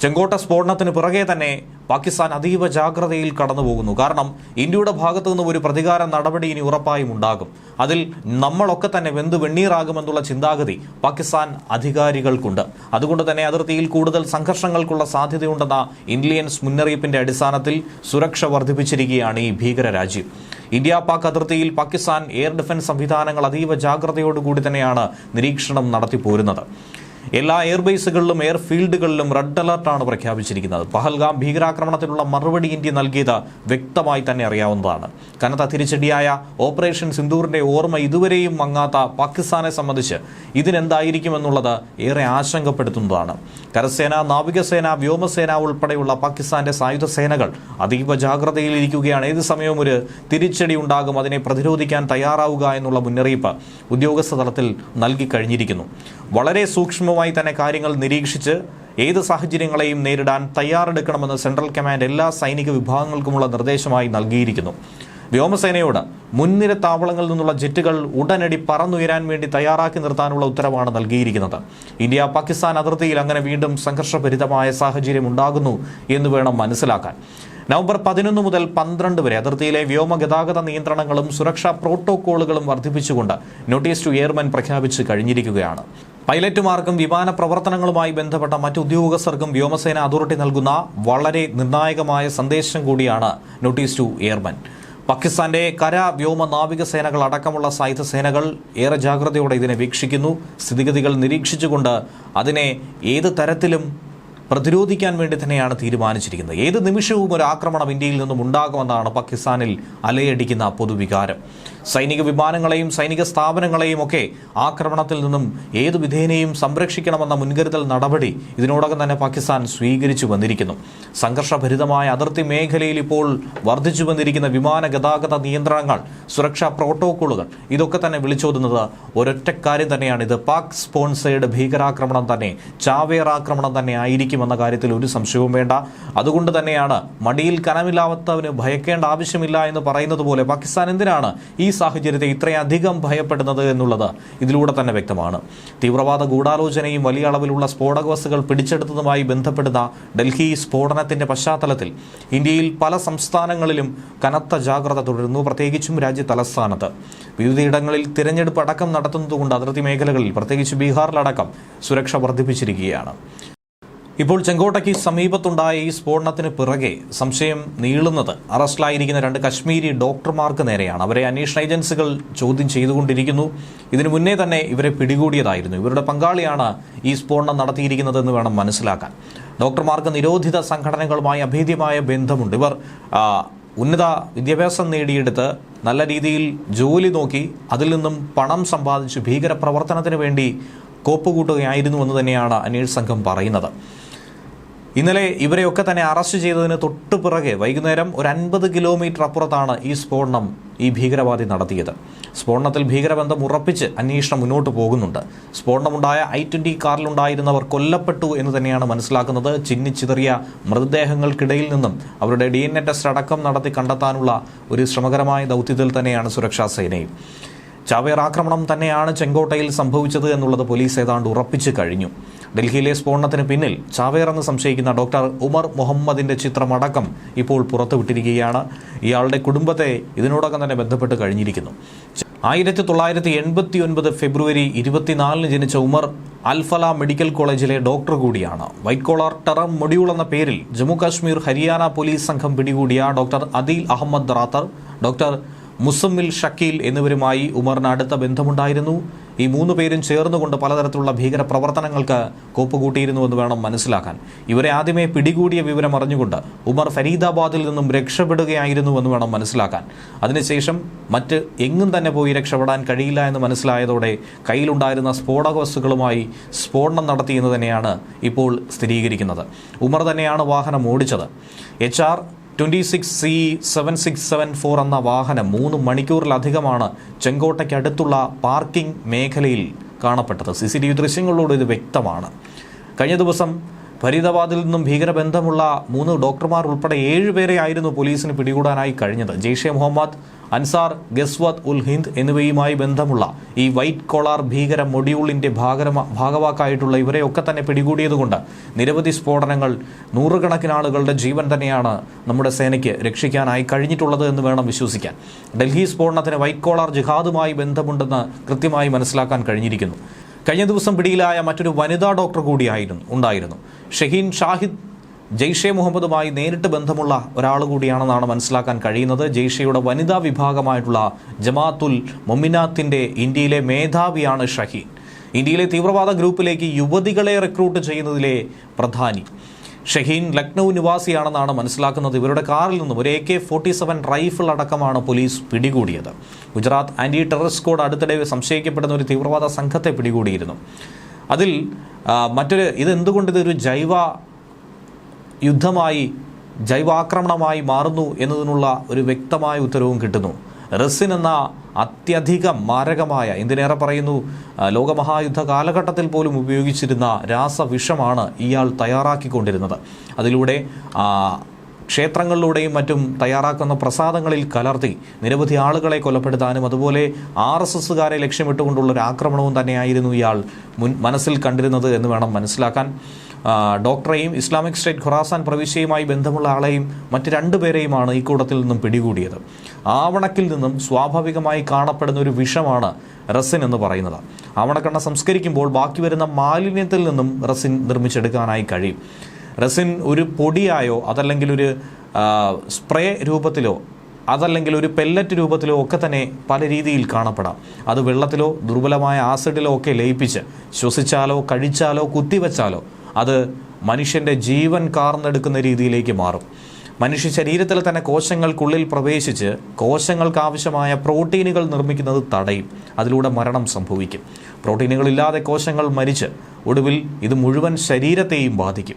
ചെങ്കോട്ട സ്ഫോടനത്തിന് പിറകെ തന്നെ പാകിസ്ഥാൻ അതീവ ജാഗ്രതയിൽ കടന്നുപോകുന്നു. കാരണം ഇന്ത്യയുടെ ഭാഗത്തു നിന്നും ഒരു പ്രതികാര നടപടി ഇനി ഉറപ്പായും ഉണ്ടാകും. അതിൽ നമ്മളൊക്കെ തന്നെ വെന്ത് വെണ്ണീറാകുമെന്നുള്ള ചിന്താഗതി പാകിസ്ഥാൻ അധികാരികൾക്കുണ്ട്. അതുകൊണ്ട് തന്നെ അതിർത്തിയിൽ കൂടുതൽ സംഘർഷങ്ങൾക്കുള്ള സാധ്യതയുണ്ടെന്ന ഇന്ത്യൻസ് മുന്നറിയിപ്പിന്റെ അടിസ്ഥാനത്തിൽ സുരക്ഷ വർദ്ധിപ്പിച്ചിരിക്കുകയാണ് ഈ ഭീകരരാജ്യം. ഇന്ത്യ പാക് അതിർത്തിയിൽ പാകിസ്ഥാൻ എയർ ഡിഫൻസ് സംവിധാനങ്ങൾ അതീവ ജാഗ്രതയോടുകൂടി തന്നെയാണ് നിരീക്ഷണം നടത്തിപ്പോരുന്നത്. എല്ലാ എയർബേസുകളിലും എയർഫീൽഡുകളിലും റെഡ് അലർട്ടാണ് പ്രഖ്യാപിച്ചിരിക്കുന്നത്. പഹൽഗാം ഭീകരാക്രമണത്തിനുള്ള മറുപടി ഇന്ത്യ നൽകിയത് വ്യക്തമായി തന്നെ അറിയാവുന്നതാണ്. കനത്ത തിരിച്ചടിയായ ഓപ്പറേഷൻ സിന്ദൂറിന്റെ ഓർമ്മ ഇതുവരെയും മങ്ങാത്ത പാകിസ്ഥാനെ സംബന്ധിച്ച് ഇതിനെന്തായിരിക്കുമെന്നുള്ളത് ഏറെ ആശങ്കപ്പെടുത്തുന്നതാണ്. കരസേന നാവികസേന വ്യോമസേന ഉൾപ്പെടെയുള്ള പാകിസ്ഥാന്റെ സായുധ സേനകൾ അതീവ ജാഗ്രതയിലിരിക്കുകയാണ് ഏത് സമയവും ഒരു തിരിച്ചടി ഉണ്ടാകും. അതിനെ പ്രതിരോധിക്കാൻ തയ്യാറാവുക എന്നുള്ള മുന്നറിയിപ്പ് ഉദ്യോഗസ്ഥ തലത്തിൽ നൽകി കഴിഞ്ഞിരിക്കുന്നു വളരെ സൂക്ഷ്മമായി തന്നെ കാര്യങ്ങൾ നിരീക്ഷിച്ച് ഏത് സാഹചര്യങ്ങളെയും നേരിടാൻ തയ്യാറെടുക്കണമെന്ന് സെൻട്രൽ കമാൻഡ് എല്ലാ സൈനിക വിഭാഗങ്ങൾക്കുമുള്ള നിർദ്ദേശമായി നൽകിയിരിക്കുന്നു. വ്യോമസേനയോട് മുൻനിര താവളങ്ങളിൽ നിന്നുള്ള ജെറ്റുകൾ ഉടനടി പറന്നുയരാൻ വേണ്ടി തയ്യാറാക്കി നിർത്താനുള്ള ഉത്തരവാണ് നൽകിയിരിക്കുന്നത്. ഇന്ത്യ പാകിസ്ഥാൻ അതിർത്തിയിൽ അങ്ങനെ വീണ്ടും സംഘർഷഭരിതമായ സാഹചര്യം ഉണ്ടാകുന്നു എന്ന് വേണം മനസ്സിലാക്കാൻ. നവംബർ പതിനൊന്ന് മുതൽ പന്ത്രണ്ട് വരെ അതിർത്തിയിലെ വ്യോമ ഗതാഗത നിയന്ത്രണങ്ങളും സുരക്ഷാ പ്രോട്ടോകോളുകളും വർദ്ധിപ്പിച്ചുകൊണ്ട് നോട്ടീസ് ടു എയർമാൻ പ്രഖ്യാപിച്ചു കഴിഞ്ഞിരിക്കുകയാണ്. പൈലറ്റുമാർക്കും വിമാന പ്രവർത്തനങ്ങളുമായി ബന്ധപ്പെട്ട മറ്റ് ഉദ്യോഗസ്ഥർക്കും വ്യോമസേന അതോറിറ്റി നൽകുന്ന വളരെ നിർണായകമായ സന്ദേശം കൂടിയാണ് നോട്ടീസ് ടു എയർമാൻ. പാകിസ്ഥാന്റെ കര വ്യോമ നാവിക സേനകൾ അടക്കമുള്ള സായുധ സേനകൾ ഏറെ ജാഗ്രതയോടെ ഇതിനെ വീക്ഷിക്കുന്നു. സ്ഥിതിഗതികൾ നിരീക്ഷിച്ചുകൊണ്ട് അതിനെ ഏത് തരത്തിലും പ്രതിരോധിക്കാൻ വേണ്ടി തന്നെയാണ് തീരുമാനിച്ചിരിക്കുന്നത്. ഏത് നിമിഷവും ഒരു ആക്രമണം ഇന്ത്യയിൽ നിന്നും ഉണ്ടാകുമെന്നാണ് പാകിസ്ഥാനിൽ അലയടിക്കുന്ന പൊതുവികാരം. സൈനിക വിമാനങ്ങളെയും സൈനിക സ്ഥാപനങ്ങളെയും ഒക്കെ ആക്രമണത്തിൽ നിന്നും ഏതു വിധേനയും സംരക്ഷിക്കണമെന്ന മുൻകരുതൽ നടപടി ഇതിനോടകം തന്നെ പാകിസ്ഥാൻ സ്വീകരിച്ചു വന്നിരിക്കുന്നു. സംഘർഷഭരിതമായ അതിർത്തി മേഖലയിൽ ഇപ്പോൾ വർദ്ധിച്ചു വന്നിരിക്കുന്ന വിമാന ഗതാഗത നിയന്ത്രണങ്ങൾ സുരക്ഷാ പ്രോട്ടോക്കോളുകൾ ഇതൊക്കെ തന്നെ വിളിച്ചോതുന്നത് ഒരൊറ്റ കാര്യം തന്നെയാണ്. ഇത് പാക് സ്പോൺസേഡ് ഭീകരാക്രമണം തന്നെ ചാവേർ ആക്രമണം തന്നെ ആയിരിക്കുമെന്ന കാര്യത്തിൽ ഒരു സംശയവും വേണ്ട. അതുകൊണ്ട് തന്നെയാണ് മടിയിൽ കനമില്ലാത്തവന് ഭയക്കേണ്ട ആവശ്യമില്ല എന്ന് പറയുന്നത് പോലെ പാകിസ്ഥാൻ എന്തിനാണ് ഈ സാഹചര്യത്തെ ഇത്രയധികം ഭയപ്പെടുന്നത് എന്നുള്ളത് ഇതിലൂടെ തന്നെ വ്യക്തമാണ്. തീവ്രവാദ ഗൂഢാലോചനയും വലിയ അളവിലുള്ള സ്ഫോടക വസ്തുക്കൾ പിടിച്ചെടുത്തതുമായി ബന്ധപ്പെടുന്ന ഡൽഹി സ്ഫോടനത്തിന്റെ പശ്ചാത്തലത്തിൽ ഇന്ത്യയിൽ പല സംസ്ഥാനങ്ങളിലും കനത്ത ജാഗ്രത തുടരുന്നു. പ്രത്യേകിച്ചും രാജ്യ തലസ്ഥാനത്ത്. വിവിധയിടങ്ങളിൽ തിരഞ്ഞെടുപ്പ് അടക്കം നടത്തുന്നതുകൊണ്ട് അതിർത്തി മേഖലകളിൽ പ്രത്യേകിച്ച് ബീഹാറിലടക്കം സുരക്ഷ വർദ്ധിപ്പിച്ചിരിക്കുകയാണ്. ഇപ്പോൾ ചെങ്കോട്ടയ്ക്ക് സമീപത്തുണ്ടായ ഈ സ്ഫോടനത്തിന് പിറകെ സംശയം നീളുന്നത് അറസ്റ്റിലായിരിക്കുന്ന രണ്ട് കശ്മീരി ഡോക്ടർമാർക്ക് നേരെയാണ്. അവരെ അന്വേഷണ ഏജൻസികൾ ചോദ്യം ചെയ്തുകൊണ്ടിരിക്കുന്നു. ഇതിനു മുന്നേ തന്നെ ഇവരെ പിടികൂടിയതായിരുന്നു. ഇവരുടെ പങ്കാളിയാണ് ഈ സ്ഫോടനം നടത്തിയിരിക്കുന്നതെന്ന് വേണം മനസ്സിലാക്കാൻ. ഡോക്ടർമാർക്ക് നിരോധിത സംഘടനകളുമായി അഭേദ്യമായ ബന്ധമുണ്ട്. ഇവർ ഉന്നത വിദ്യാഭ്യാസം നേടിയെടുത്ത് നല്ല രീതിയിൽ ജോലി നോക്കി അതിൽ നിന്നും പണം സമ്പാദിച്ച് ഭീകരപ്രവർത്തനത്തിന് വേണ്ടി കോപ്പുകൂട്ടുകയായിരുന്നു എന്ന് തന്നെയാണ് അന്വേഷണ സംഘം പറയുന്നത്. ഇന്നലെ ഇവരെയൊക്കെ തന്നെ അറസ്റ്റ് ചെയ്തതിന് തൊട്ട് പിറകെ വൈകുന്നേരം ഒരു അൻപത് കിലോമീറ്റർ അപ്പുറത്താണ് ഈ സ്ഫോടനം ഈ ഭീകരവാദി നടത്തിയത്. സ്ഫോടനത്തിൽ ഭീകരബന്ധം ഉറപ്പിച്ച് അന്വേഷണം മുന്നോട്ട് പോകുന്നുണ്ട്. സ്ഫോടനമുണ്ടായ ഐ ട്വന്റി കാറിലുണ്ടായിരുന്നവർ കൊല്ലപ്പെട്ടു എന്ന് തന്നെയാണ് മനസ്സിലാക്കുന്നത്. ചിന്നിച്ചിതറിയ മൃതദേഹങ്ങൾക്കിടയിൽ നിന്നും അവരുടെ ഡി എൻ എ ടെസ്റ്റ് അടക്കം നടത്തി കണ്ടെത്താനുള്ള ഒരു ശ്രമകരമായ ദൗത്യത്തിൽ തന്നെയാണ് സുരക്ഷാ സേനയും. ചാവേർ ആക്രമണം തന്നെയാണ് ചെങ്കോട്ടയിൽ സംഭവിച്ചത് എന്നുള്ളത് പോലീസ് ഏതാണ്ട് ഉറപ്പിച്ചു കഴിഞ്ഞു. ഡൽഹിയിലെ സ്ഫോടനത്തിന് പിന്നിൽ ചാവേർ എന്ന് സംശയിക്കുന്ന ഡോക്ടർ ഉമർ മുഹമ്മദിന്റെ ചിത്രമടക്കം ഇപ്പോൾ പുറത്തുവിട്ടിരിക്കുകയാണ്. ഇയാളുടെ കുടുംബത്തെ ഇതിനോടകം തന്നെ ബന്ധപ്പെട്ട് കഴിഞ്ഞിരിക്കുന്നു. ആയിരത്തി തൊള്ളായിരത്തി എൺപത്തി ഒൻപത് ഫെബ്രുവരി ഇരുപത്തിനാലിന് ജനിച്ച ഉമർ അൽഫല മെഡിക്കൽ കോളേജിലെ ഡോക്ടർ കൂടിയാണ്. വൈറ്റ് കോളർ ടെറം മൊഡ്യൂൾ എന്ന പേരിൽ ജമ്മു കാശ്മീർ ഹരിയാന പോലീസ് സംഘം പിടികൂടിയ ഡോക്ടർ അദീൽ അഹമ്മദ് റാത്തർ ഡോക്ടർ മുസമ്മിൽ ഷക്കീൽ എന്നിവരുമായി ഉമറിന് അടുത്ത ബന്ധമുണ്ടായിരുന്നു. ഈ മൂന്ന് പേരും ചേർന്നുകൊണ്ട് പലതരത്തിലുള്ള ഭീകര പ്രവർത്തനങ്ങൾക്ക് കോപ്പുകൂട്ടിയിരുന്നുവെന്ന് വേണം മനസ്സിലാക്കാൻ. ഇവരെ ആദ്യമേ പിടികൂടിയ വിവരം അറിഞ്ഞുകൊണ്ട് ഉമർ ഫരീദാബാദിൽ നിന്നും രക്ഷപ്പെടുകയായിരുന്നുവെന്ന് വേണം മനസ്സിലാക്കാൻ. അതിനുശേഷം മറ്റ് എങ്ങും തന്നെ പോയി രക്ഷപ്പെടാൻ കഴിയില്ല എന്ന് മനസ്സിലായതോടെ കയ്യിലുണ്ടായിരുന്ന സ്ഫോടക വസ്തുക്കളുമായി സ്ഫോടനം നടത്തിയെന്ന് തന്നെയാണ് ഇപ്പോൾ സ്ഥിരീകരിക്കുന്നത്. ഉമർ തന്നെയാണ് വാഹനം ഓടിച്ചത്. H R twenty six C seven six seven four എന്ന വാഹനം മൂന്ന് മണിക്കൂറിലധികമാണ് ചെങ്കോട്ടയ്ക്കടുത്തുള്ള പാർക്കിംഗ് മേഖലയിൽ കാണപ്പെട്ടത്. സി സി ടി വി ദൃശ്യങ്ങളിലൂടെ ഇത് വ്യക്തമാണ്. കഴിഞ്ഞ ദിവസം ഫരീദാബാദിൽ നിന്നും ഭീകരബന്ധമുള്ള മൂന്ന് ഡോക്ടർമാർ ഉൾപ്പെടെ ഏഴുപേരെ ആയിരുന്നു പോലീസിന് പിടികൂടാനായി കഴിഞ്ഞത്. ജെയ്ഷെ മുഹമ്മദ് അൻസാർ ഗസ്വത് ഉൽ ഹിന്ദ് എന്നിവയുമായി ബന്ധമുള്ള ഈ വൈറ്റ് കോളാർ ഭീകര മൊഡ്യൂളിന്റെ ഭാഗവാക്കായിട്ടുള്ള ഇവരെയൊക്കെ തന്നെ പിടികൂടിയതുകൊണ്ട് നിരവധി സ്ഫോടനങ്ങൾ നൂറുകണക്കിന് ആളുകളുടെ ജീവൻ തന്നെയാണ് നമ്മുടെ സേനയ്ക്ക് രക്ഷിക്കാനായി കഴിഞ്ഞിട്ടുള്ളത് എന്ന് വേണം വിശ്വസിക്കാൻ. ഡൽഹി സ്ഫോടനത്തിന് വൈറ്റ് കോളാർ ജിഹാദുമായി ബന്ധമുണ്ടെന്ന് കൃത്യമായി മനസ്സിലാക്കാൻ കഴിഞ്ഞിരിക്കുന്നു. കഴിഞ്ഞ ദിവസം പിടിയിലായ മറ്റൊരു വനിതാ ഡോക്ടർ കൂടിയായിരുന്നു ഉണ്ടായിരുന്നു. ഷഹീൻ ഷാഹിദ് ജെയ്ഷെ മുഹമ്മദുമായി നേരിട്ട് ബന്ധമുള്ള ഒരാൾ കൂടിയാണെന്നാണ് മനസ്സിലാക്കാൻ കഴിയുന്നത്. ജെയ്ഷെയുടെ വനിതാ വിഭാഗമായിട്ടുള്ള ജമാത്തുൽ മൊമിനാത്തിന്റെ ഇന്ത്യയിലെ മേധാവിയാണ് ഷഹീൻ. ഇന്ത്യയിലെ തീവ്രവാദ ഗ്രൂപ്പിലേക്ക് യുവതികളെ റിക്രൂട്ട് ചെയ്യുന്നതിലെ പ്രധാനി. ഷഹീൻ ലക്നൗ നിവാസിയാണെന്നാണ് മനസ്സിലാക്കുന്നത്. ഇവരുടെ കാറിൽ നിന്നും ഒരു A K forty seven rifle അടക്കമാണ് police പിടികൂടിയത്. ഗുജറാത്ത് ആന്റി ടെററിസ്റ്റ് സ്ക്വാഡ് അടുത്തിടെ സംശയിക്കപ്പെടുന്ന ഒരു തീവ്രവാദ സംഘത്തെ പിടികൂടിയിരുന്നു. അതിൽ മറ്റൊരു ഇതെന്തുകൊണ്ട് ഇതൊരു ജൈവ യുദ്ധമായി ജൈവാക്രമണമായി മാറുന്നു എന്നതിനുള്ള ഒരു വ്യക്തമായ ഉത്തരവും കിട്ടുന്നു. റസിൻ എന്ന അത്യധിക മാരകമായ എന്തിനേറെ പറയുന്നു ലോകമഹായുദ്ധ കാലഘട്ടത്തിൽ പോലും ഉപയോഗിച്ചിരുന്ന രാസവിഷമാണ് ഇയാൾ തയ്യാറാക്കിക്കൊണ്ടിരുന്നത്. അതിലൂടെ ക്ഷേത്രങ്ങളിലൂടെയും മറ്റും തയ്യാറാക്കുന്ന പ്രസാദങ്ങളിൽ കലർത്തി നിരവധി ആളുകളെ കൊലപ്പെടുത്താനും അതുപോലെ ആർ എസ് എസ്സുകാരെ ലക്ഷ്യമിട്ടുകൊണ്ടുള്ള ഒരു ആക്രമണവും തന്നെയായിരുന്നു ഇയാൾ മുൻ മനസ്സിൽ കണ്ടിരുന്നത് എന്ന് വേണം മനസ്സിലാക്കാൻ. ഡോക്ടറെയും ഇസ്ലാമിക് സ്റ്റേറ്റ് ഖുറാസാൻ പ്രവിശ്യയുമായി ബന്ധമുള്ള ആളെയും മറ്റ് രണ്ടുപേരെയുമാണ് ഈ കൂട്ടത്തിൽ നിന്നും പിടികൂടിയത്. ആവണക്കിൽ നിന്നും സ്വാഭാവികമായി കാണപ്പെടുന്ന ഒരു വിഷമാണ് റസിൻ എന്ന് പറയുന്നത്. ആവണക്കെണ്ണ സംസ്കരിക്കുമ്പോൾ ബാക്കി വരുന്ന മാലിന്യത്തിൽ നിന്നും റസിൻ നിർമ്മിച്ചെടുക്കാനായി കഴിയും. റസിൻ ഒരു പൊടിയായോ അതല്ലെങ്കിൽ ഒരു സ്പ്രേ രൂപത്തിലോ അതല്ലെങ്കിൽ ഒരു പെല്ലറ്റ് രൂപത്തിലോ ഒക്കെ തന്നെ പല രീതിയിൽ കാണപ്പെടാം. അത് വെള്ളത്തിലോ ദുർബലമായ ആസിഡിലോ ഒക്കെ ലയിപ്പിച്ച് ശ്വസിച്ചാലോ കഴിച്ചാലോ കുത്തിവെച്ചാലോ അത് മനുഷ്യന്റെ ജീവൻ കാർന്നെടുക്കുന്ന രീതിയിലേക്ക് മാറും. മനുഷ്യ ശരീരത്തിൽ തന്നെ കോശങ്ങൾക്കുള്ളിൽ പ്രവേശിച്ച് കോശങ്ങൾക്ക് ആവശ്യമായ പ്രോട്ടീനുകൾ നിർമ്മിക്കുന്നത് തടയും. അതിലൂടെ മരണം സംഭവിക്കും. പ്രോട്ടീനുകളില്ലാതെ കോശങ്ങൾ മരിച്ച് ഒടുവിൽ ഇത് മുഴുവൻ ശരീരത്തെയും ബാധിക്കും.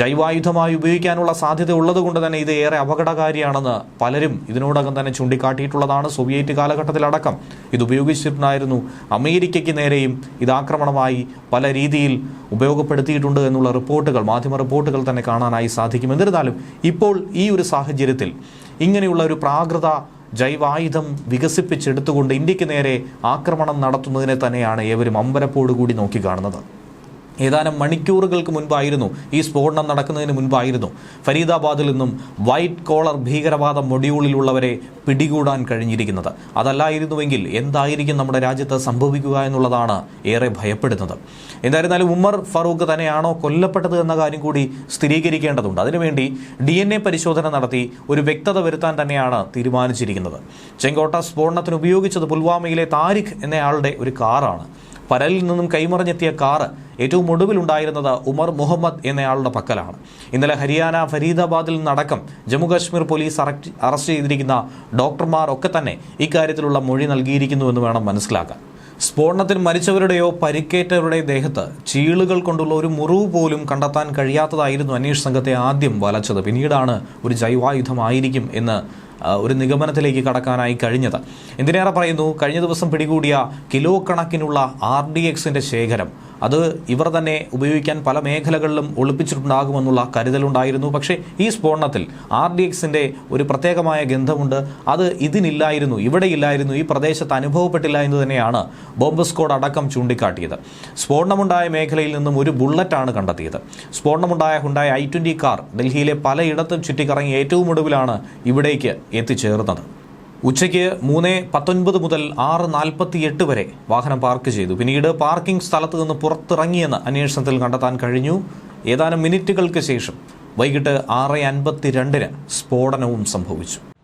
ജൈവായുധമായി ഉപയോഗിക്കാനുള്ള സാധ്യത ഉള്ളതുകൊണ്ട് തന്നെ ഇത് ഏറെ അപകടകാരിയാണെന്ന് പലരും ഇതിനോടകം തന്നെ ചൂണ്ടിക്കാട്ടിയിട്ടുള്ളതാണ് സോവിയറ്റ് കാലഘട്ടത്തിലടക്കം. ഇത് ഉപയോഗിച്ചിട്ടുണ്ടായിരുന്നു അമേരിക്കയ്ക്ക് നേരെയും ഇത് ആക്രമണമായി പല രീതിയിൽ ഉപയോഗപ്പെടുത്തിയിട്ടുണ്ട് എന്നുള്ള റിപ്പോർട്ടുകൾ മാധ്യമ റിപ്പോർട്ടുകൾ തന്നെ കാണാനായി സാധിക്കും. എന്നിരുന്നാലും ഇപ്പോൾ ഈ ഒരു സാഹചര്യത്തിൽ ഇങ്ങനെയുള്ള ഒരു പ്രാകൃത ജൈവായുധം വികസിപ്പിച്ചെടുത്തുകൊണ്ട് ഇന്ത്യയ്ക്ക് നേരെ ആക്രമണം നടത്തുന്നതിനെ തന്നെയാണ് ഏവരും അമ്പരപ്പോടുകൂടി നോക്കിക്കാണുന്നത് ഏതാനും മണിക്കൂറുകൾക്ക് മുൻപായിരുന്നു ഈ സ്ഫോടനം നടക്കുന്നതിന് മുൻപായിരുന്നു. ഫരീദാബാദിൽ നിന്നും വൈറ്റ് കോളർ ഭീകരവാദ മൊഡ്യൂളിലുള്ളവരെ പിടികൂടാൻ കഴിഞ്ഞിരിക്കുന്നത്. അതല്ലായിരുന്നുവെങ്കിൽ എന്തായിരിക്കും നമ്മുടെ രാജ്യത്ത് സംഭവിക്കുക എന്നുള്ളതാണ് ഏറെ ഭയപ്പെടുന്നത്. എന്തായിരുന്നാലും ഉമ്മർ ഫറൂഖ് തന്നെയാണോ കൊല്ലപ്പെട്ടത് എന്ന കാര്യം കൂടി സ്ഥിരീകരിക്കേണ്ടതുണ്ട്. അതിനുവേണ്ടി ഡി എൻ എ പരിശോധന നടത്തി ഒരു വ്യക്തത വരുത്താൻ തന്നെയാണ് തീരുമാനിച്ചിരിക്കുന്നത്. ചെങ്കോട്ട സ്ഫോടനത്തിന് ഉപയോഗിച്ചത് പുൽവാമയിലെ താരിഖ് എന്നയാളുടെ ഒരു കാറാണ്. പരലിൽ നിന്നും കൈമറിഞ്ഞെത്തിയ കാറ് ഏറ്റവും ഒടുവിലുണ്ടായിരുന്നത് ഉമർ മുഹമ്മദ് എന്നയാളുടെ പക്കലാണ്. ഇന്നലെ ഹരിയാന ഫരീദാബാദിൽ നിന്നടക്കം ജമ്മുകാശ്മീർ പോലീസ് അറസ്റ്റ് ചെയ്തിരിക്കുന്ന ഡോക്ടർമാർ ഒക്കെ തന്നെ ഇക്കാര്യത്തിലുള്ള മൊഴി നൽകിയിരിക്കുന്നുവെന്ന് വേണം മനസ്സിലാക്കാൻ. സ്ഫോടനത്തിൽ മരിച്ചവരുടെയോ പരിക്കേറ്റവരുടെയോ ദേഹത്ത് ചീളുകൾ കൊണ്ടുള്ള ഒരു മുറിവ് പോലും കണ്ടെത്താൻ കഴിയാത്തതായിരുന്നു അന്വേഷണ സംഘത്തെ ആദ്യം വലച്ചത്. പിന്നീടാണ് ഒരു ജൈവായുധമായിരിക്കും എന്ന് ഒരു നിഗമനത്തിലേക്ക് കടക്കാനായി കഴിഞ്ഞത്. എന്തിനേറെ പറയുന്നു? കഴിഞ്ഞ ദിവസം പിടികൂടിയ കിലോ കണക്കിനുള്ള ആർ ഡി എക്സിന്റെ ശേഖരം. അത് ഇവർ തന്നെ ഉപയോഗിക്കാൻ പല മേഖലകളിലും ഒളിപ്പിച്ചിട്ടുണ്ടാകുമെന്നുള്ള കരുതലുണ്ടായിരുന്നു. പക്ഷേ ഈ സ്ഫോടനത്തിൽ ആർ ഡി എക്സിന്റെ ഒരു പ്രത്യേകമായ ഗന്ധമുണ്ട്. അത് ഇതിനില്ലായിരുന്നു ഇവിടെ ഇല്ലായിരുന്നു ഈ പ്രദേശത്ത് അനുഭവപ്പെട്ടില്ല എന്ന് തന്നെയാണ് ബോംബ് സ്ക്വാഡ് അടക്കം ചൂണ്ടിക്കാട്ടിയത്. സ്ഫോടനമുണ്ടായ മേഖലയിൽ നിന്നും ഒരു ബുള്ളറ്റാണ് കണ്ടെത്തിയത്. സ്ഫോടനമുണ്ടായ ഹുണ്ടായ ഐ ട്വന്റി കാർ ഡൽഹിയിലെ പലയിടത്തും ചുറ്റിക്കറങ്ങി ഏറ്റവും ഒടുവിലാണ് ഇവിടേക്ക് എത്തിച്ചേർന്നത്. ഉച്ചയ്ക്ക് മൂന്ന് പത്തൊൻപത് മുതൽ ആറ് നാൽപ്പത്തി എട്ട് വരെ വാഹനം പാർക്ക് ചെയ്തു. പിന്നീട് പാർക്കിംഗ് സ്ഥലത്ത് നിന്ന് പുറത്തിറങ്ങിയെന്ന് അന്വേഷണത്തിൽ കണ്ടെത്താൻ കഴിഞ്ഞു. ഏതാനും മിനിറ്റുകൾക്ക് ശേഷം വൈകിട്ട് ആറ് അൻപത്തിരണ്ടിന് സ്ഫോടനവും സംഭവിച്ചു.